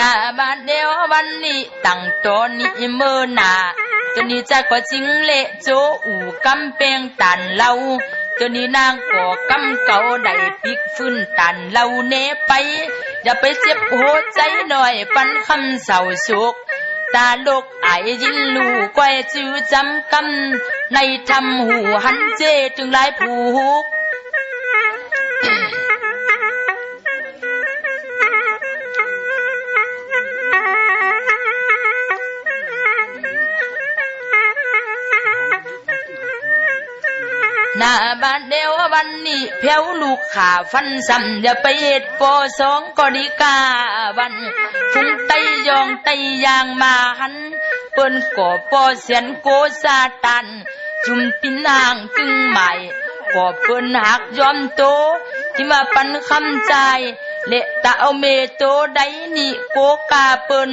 นาบ้านเดียววันนี้ตั้งตอนนี้เมื่อนาจนนี้จะก็จิงเละโจอูกำเปงตันเล่าจนนี้นางก่อกำเก่าได้ปิกฟื้นตันเล่าเนไปอย่าไปเจ็บหัวใจหน่อยปันคำเศร้าโศกตาลกไอยินลูกก้อยจื้อจำกำในทำหูหันเจจึงหลายผูก หน้าบ้านเดียววันนี้เพียวลูกขาฟันซ้ำอย่าไปเหตุปอสองก็ดีกาวันฟุ้งไตยองไตยางมาหันเปิ้นก่อปอเสียนโกซาตัน จุมปินนางกึ่งใหม่ก่อเปิ้นหักยอมโต ที่มาปันคำใจเละตาเอาเมโตใดนี่โกกาเปิ้น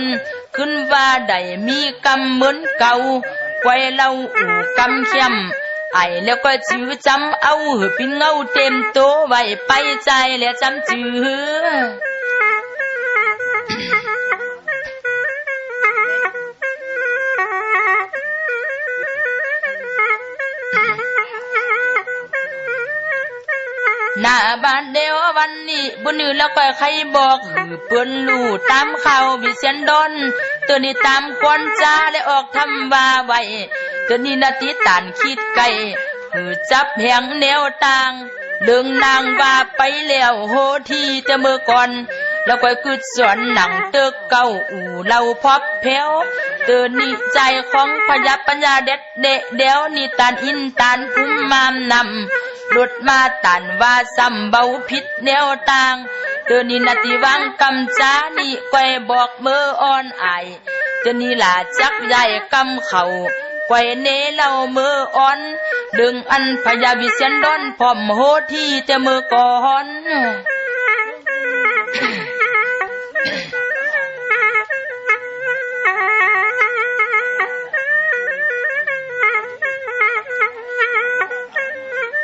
ขึ้นว่าได้มีกำเหมือนเก่าไวเล่าอู่กำเข้ม ไอแล้วก็จื้อจำเอาหือพินเงาเต็มโตไว้ไปใจแล้วจำจื้อหน้าบ้านเดียววันนี้บุญือแล้วก็ใครบอกหือเปิ้อนลู่ตามเขาวิเชียนดนตัวนี้ตามกวนจ้าและออกทำว่าไว้ ตัวนี้นาติตานคิดไกลหือจับแหงแนวต่างเดิงนางว่าไปแล้วโหทีแต่เมื่อก่อน แล้วก็คือสวนหนังเตอเก่าอู่เราพบแพ้วเตือนนิใจของพยับปัญญาเด็ดเดะเดียวนิตานอินตานภูมิมามนำรถมาตันว่าซ้ำเบาผิดแนวต่างเตือนนินาติวังกำจานี่ก้อยบอกเมื่ออ่อนอายเตือนนี่ล่ะจักใหญ่กำเขา ไกวเนเล่ามืออ่อน ดึงอันพยาวิเชียนดอนพร้อมโหที่จะมือก่อน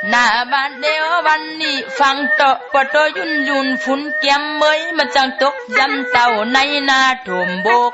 หน้าบ้านเดียววันนี้ฟังเตาะปะโตยุนยุนฝุ่นเกียมเมยมันจังตกยำเต่าในนาถมโบก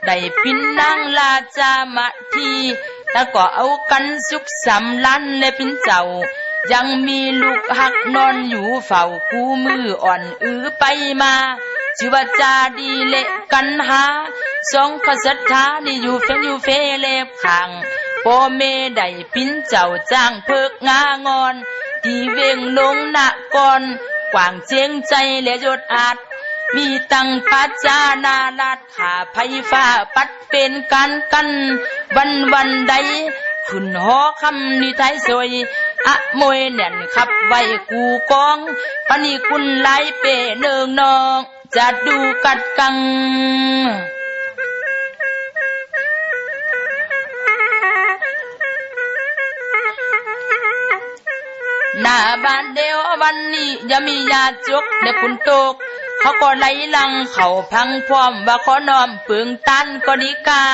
นเจ้าตุนคำอันมีกาลาดหน้าบ้านนั่งนางหนุ่มเหมายาได้พินนางลาจามาทีแล้วก็เอากันสุขสำลันและพินเจ้า ยังมีลูกหักนอนอยู่เฝ้ากูมืออ่อนอือไปมาชื่อว่าจาดีเละกันหาสองขสัทธานี่อยู่เฟอยู่เฟเล็บข้างโปเมได้พินเจ้าจ้างเพิกงางอน ที่เวงลงหน้าก่อนกว่างเจียงใจและยศอาจ มีตังปัจจานาลาดขาไฟฟ้าปัดเป็นการกันวันวันใดขึ้นหอคำนิทายสวยอะมวยแน่นขับไว้กูกองปนีกุนไหลเปเนืองนองจะดูกัดกังหน้าบ้านเดียววันนี้อย่ามียาจกและคุณตก เขาก็ไหลลังเขาพังพร้อมว่าขอนอมเปลืองตันก็ดีกา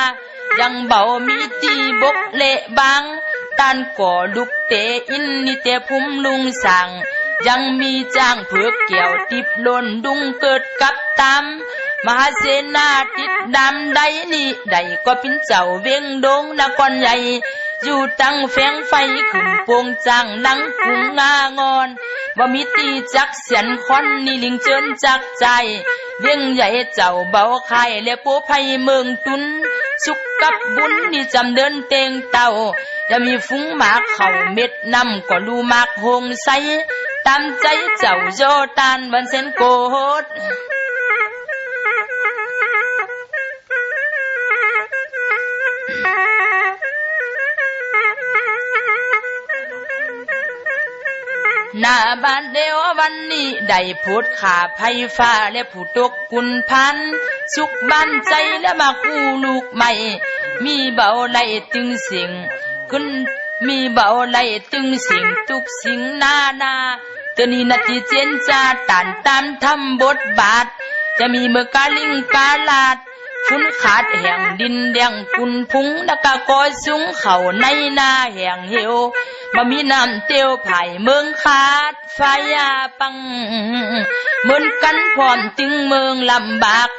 ยังเบามีจีบกเละบางตันก่อลุกเตอินนิเตพุ่มลุงสั่ง ยังมีจ้างเผือกเกี่ยวติบลนดุงเกิดกับตามมหาเสนาติดดำใดนี่ใดก็เป็นเจ้าเวียงดงนครใหญ่ อยู่ตั้งแฝงไฟขึ้นโปงจังหลังกุงงางอน ว่ามีตีจักเสียนคอนนี่ลิงเจินจักใจ เรื่องใหญ่เจ้าเบาไข่และปูไผ่เมืองตุนสุกกับบุญนี่จำเดินเตงเต่าจะมีฟุ้งหมากเข่าเม็ดน้ำก็ลูมากหงใสตามใจเจ้าโยตานวันเส้นโกด หน้าบ้านเดียววันนี้ได้พูดขาไฟฟ้าและผู้ตกกุนพัน สุขบ้านใจและมาคู่ลูกใหม่ มีเบาไหลตึงสียงขึ้นมีเบาไหลตึงสียงทุกสิ่งนานาตัวนี้นาทีเจนจาตานตามทำบทบาท จะมีเมื่อกาลิงกาลาด ฟุ้นขาดแห่งดินแดงกุนพุงแล้วก็กอยสูงเข่าในนาแห่งเหวมามีน้ำเตียวไผ่เมืองขาดไฟยาปังเหมือนกันพร้อมจึงเมืองลำบาก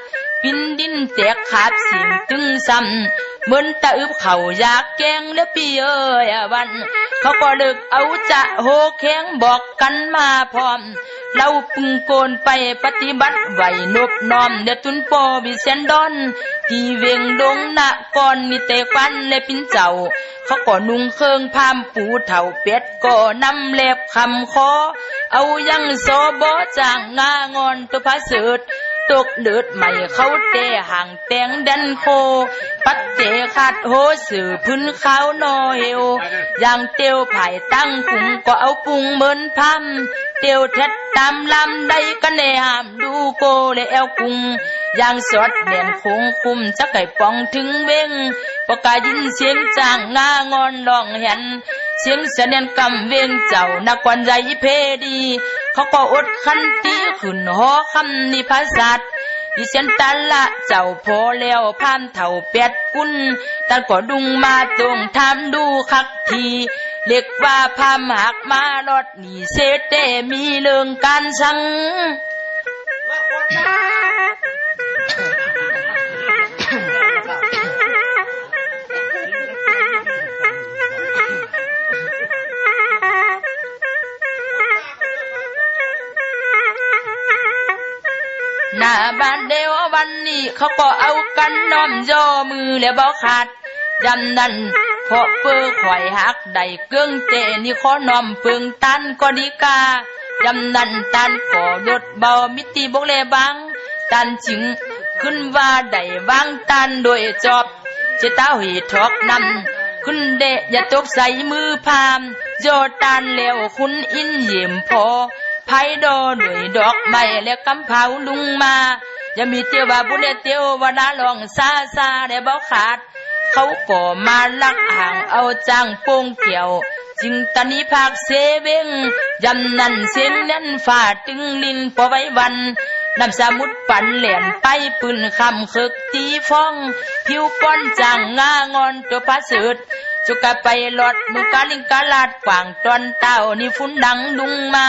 ปินดินแตกขาดสิ่งตึงซ้ำเหมือนตะอึบเข่าอยากแกงและปีเอ้ยวัน เขาก็เลิกเอาจะโหแข็งบอกกันมาพร้อม เราพึงโกนไปปฏิบัติไหวนบน้อมเดทุนปอบิเซนดอน ที่เวงดงนะก่อนนี่เตควันและปินเจ้า เขาก็นุ่งเครื่องพามปูเถ่าเป็ดก็นำเล็บคำคอ เอายังโซบอจางงางอนตัวพระเสด ตกเลือดใหม่เขาเตะห่างแตงดันโค ปัดเตะขาดโหสื่อพื้นขาวนอเฮวอย่างเตียวไผ่ตั้งกุงก็เอาปุงเหมือนพัมเตียวเท็ดตามลำได้กันในหามดูโกและแอวกุงอย่างสดเด่นคงคุมจะไก่ปองถึงเบ้งประกายินเสียงจางงางอนลองเห็นเสียงเสนนกำเวียงเจ้านักวันใจเพดี เขาก็อดคันตี ขึ้นหอคำนิพาสัตดิฉันตันละเจ้าพอแล้วพามเถ่าเป็ดกุนตันก็ดุงมาตรงทำดูคักทีเรียกว่าพามหักมารถนี่เซเตมีเรื่องการสัง น้าบ้านเดียววันนี้ เขาก็เอากันน้อมย่อมือแล้วบ่ขาดยำนั้นเพราะเปื้อข่อยหักได้เกื้องเจนี่ขอน้อมเพึงตันก็ดีกายำนั้นตันก็ลดเบามิติบกเลบัง ตันจึงขึ้นว่าได้วางตันโดยจอบเจตาหีทอกนำคุณเดะอย่าตกใส่มือพามโยตันแล้วคุณอินเยี่ยมพอ ไผดอด้วยดอกไม้และกำเผาลุงมาย่ามีเตียวว่าบุญเตียววานาลองซาซาได้บ่ขาด เขาก็มาลักห่างเอาจ้างโป้งเกี่ยว จึงตอนนี้ภาคเซเวงยำนันเส้นนั้นฝ่าตึงลินพอไว้วันนำสมุดปั่นเหรียญไปปืนคำคึกตีฟ้อง ผิวป้อนจางงางอนตัวพระสืดจุกะไปหลอดมือกาลิงกาลาดกว่างตอนเต้านี่ฟุ้นดังดุงมา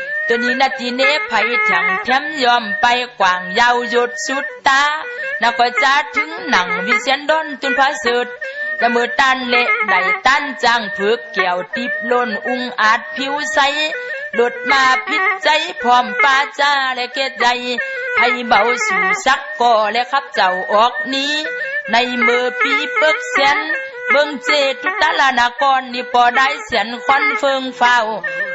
ตามใจเจ้าตามใจเขาในนาแล้วก็เกี่ยวเกาะเหนียวขึ้นาและจิ้มไว้อยู่เย่ปตเปสเนอ่อยดอนนาและปลูกไม้ตัวนี้นาทีเนไผถังแถมยอมไปกว่างยาวหยุดสุดตานักก็จะถึงหนังวิเศษดนจนพระสุดละมือตันเละได้ตันจางผึกเกี่ยวติบล้นอุ้งอาจผิวใสหลุดมาพิษใจพร้อมปาจ้าและเกตใจให้เบาสู่สักก่อและขับเจ้าออกนี้ ในมือปีเปิกเสียนเบิ่งเจตุตาลานากรนี่พอได้เสียนควันเฟิงเฝ้า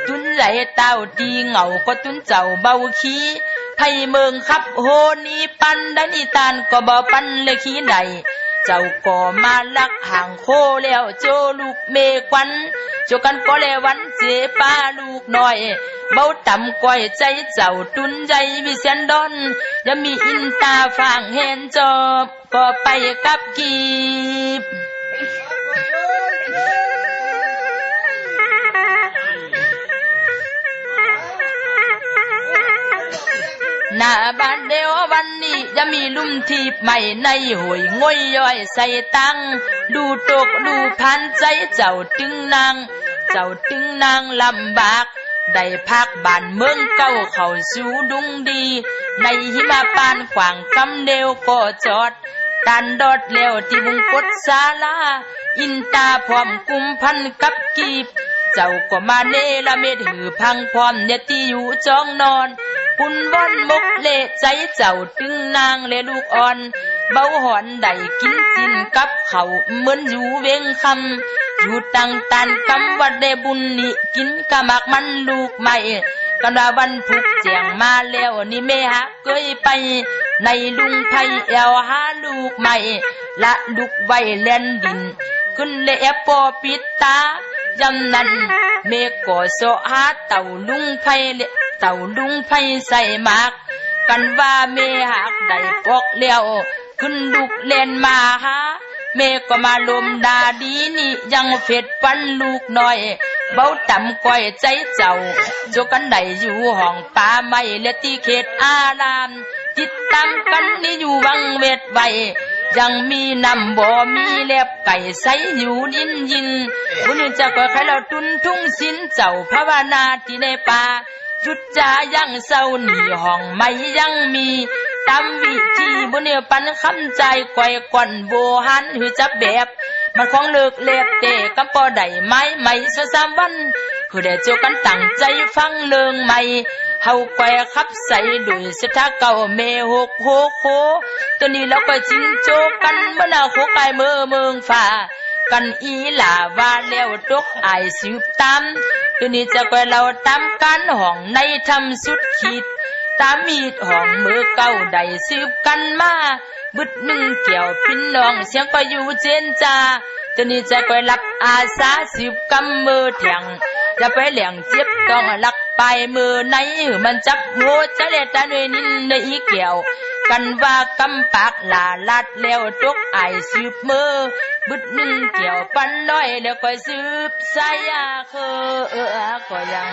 จุ ไหลเต้าดีเหงาก็จุนเจ้าเบาขี้ไพ่เมืองขับโหนีปันด้นิตานก็บ่ปันเลยขี้ใดเจ้าก็มาลักห่างโคแล้วโจลูกเมควันโจกันก็เลยวันเจป้าลูกน้อยเบาต่ำก้อยใจเจ้าตุนใจวิเศษดอนย่ามีอินตาฟางเห็นจบก็ไปกับกีบ บ้านเดียววันนี้จะมีลุ่มทีบใหม่ในหวยง่อยย่อยใส่ตัง ดูตกดูพันใจเจ้าตึงนาง เจ้าตึงนางลำบากได้พักบ้านเมืองเก้าเข้าสู่ดุงดี ในหิมาปานขวางกำเดวก็จอดตันดอดแล้วที่วงกดศาลา อินตาพร้อมกุมพันกับกีบ เจ้าก็มาเนละเม็ดหือพังพร้อมเนี่ยที่อยู่จ้องนอน ปุ่นว่อนมกเละใจเจ้าตึงนางและลูกอ่อน เบาหอนได้กินจินกับเขาเหมือนอยู่เวงคำอยู่ตังตันกำวัดได้บุญนี่กินกะมักมันลูกใหม่กันว่าวันพุกเจียงมาแล้วนี่แม่ฮักเคยไป ในลุงไพแอวหาลูกใหม่ ละลูกไว้เล่นดิน ขึ้นเลแอปอปิดตายำนั้นเมฆก็โซหาเต่าลุงไพเล เต่าลุงไพใส่หมาก กันว่าเมหักได้ปอกเลี้ยว ขึ้นลูกเล่นมาหาเมก็มาลมดาดีนี่ยังเผ็ดปันลูกน้อย เบาต่ำก้อยใจเจ้าจกันได้อยู่ห้องป่าไม้และที่เขตอารามจิตตามกันนี่อยู่วังเวทไวยังมีน้ำบ่มีแลบไก่ใสอยู่ดินยินบุญจะก็ใครเราตุนทุ่งสินเจ้าภาวนาที่ในป่า จุดจายังเศร้าหนีห้องไม่ยังมีตามวิธีบุญเนียปันคำใจก่อยก่อนโบหันหือจับแบบมันของเลิกเล็บเตะกำปอได้ไม้ไม่สสามวันคือได้เจ้ากันตั้งใจฟังเรื่องใหม่เฮาแกวขับใส่ดุยสถาเก่าเมหกโคโคตัวนี้เราก็จิงโจกันเมื่อนาโคกายเมือเมืองฟ้ากันอีหลาว่าแล้วตกอายสืบตาม ตัวนี้จะกวเราตามกันห้องในทำสุดขีด ตามมีดห้องมือเก้าได้สืบกันมาบึดหนึ่งเกี่ยวพินน้องเสียงก็อยู่เจนจาตัวนี้จะคอยรับอาสาสืบกำมือแทงจะไปเหลี่ยงเจ็บต้องลักไปมือไหนมันจับหัวจะเลตาด้วยนินในอีเกี่ยว กันว่ากำปากลาลัดแล้วตกไอสืบมือบึดนึ่งเกี่ยวปันน้อยแล้วก็สืบสายาเคอเออก็ยัง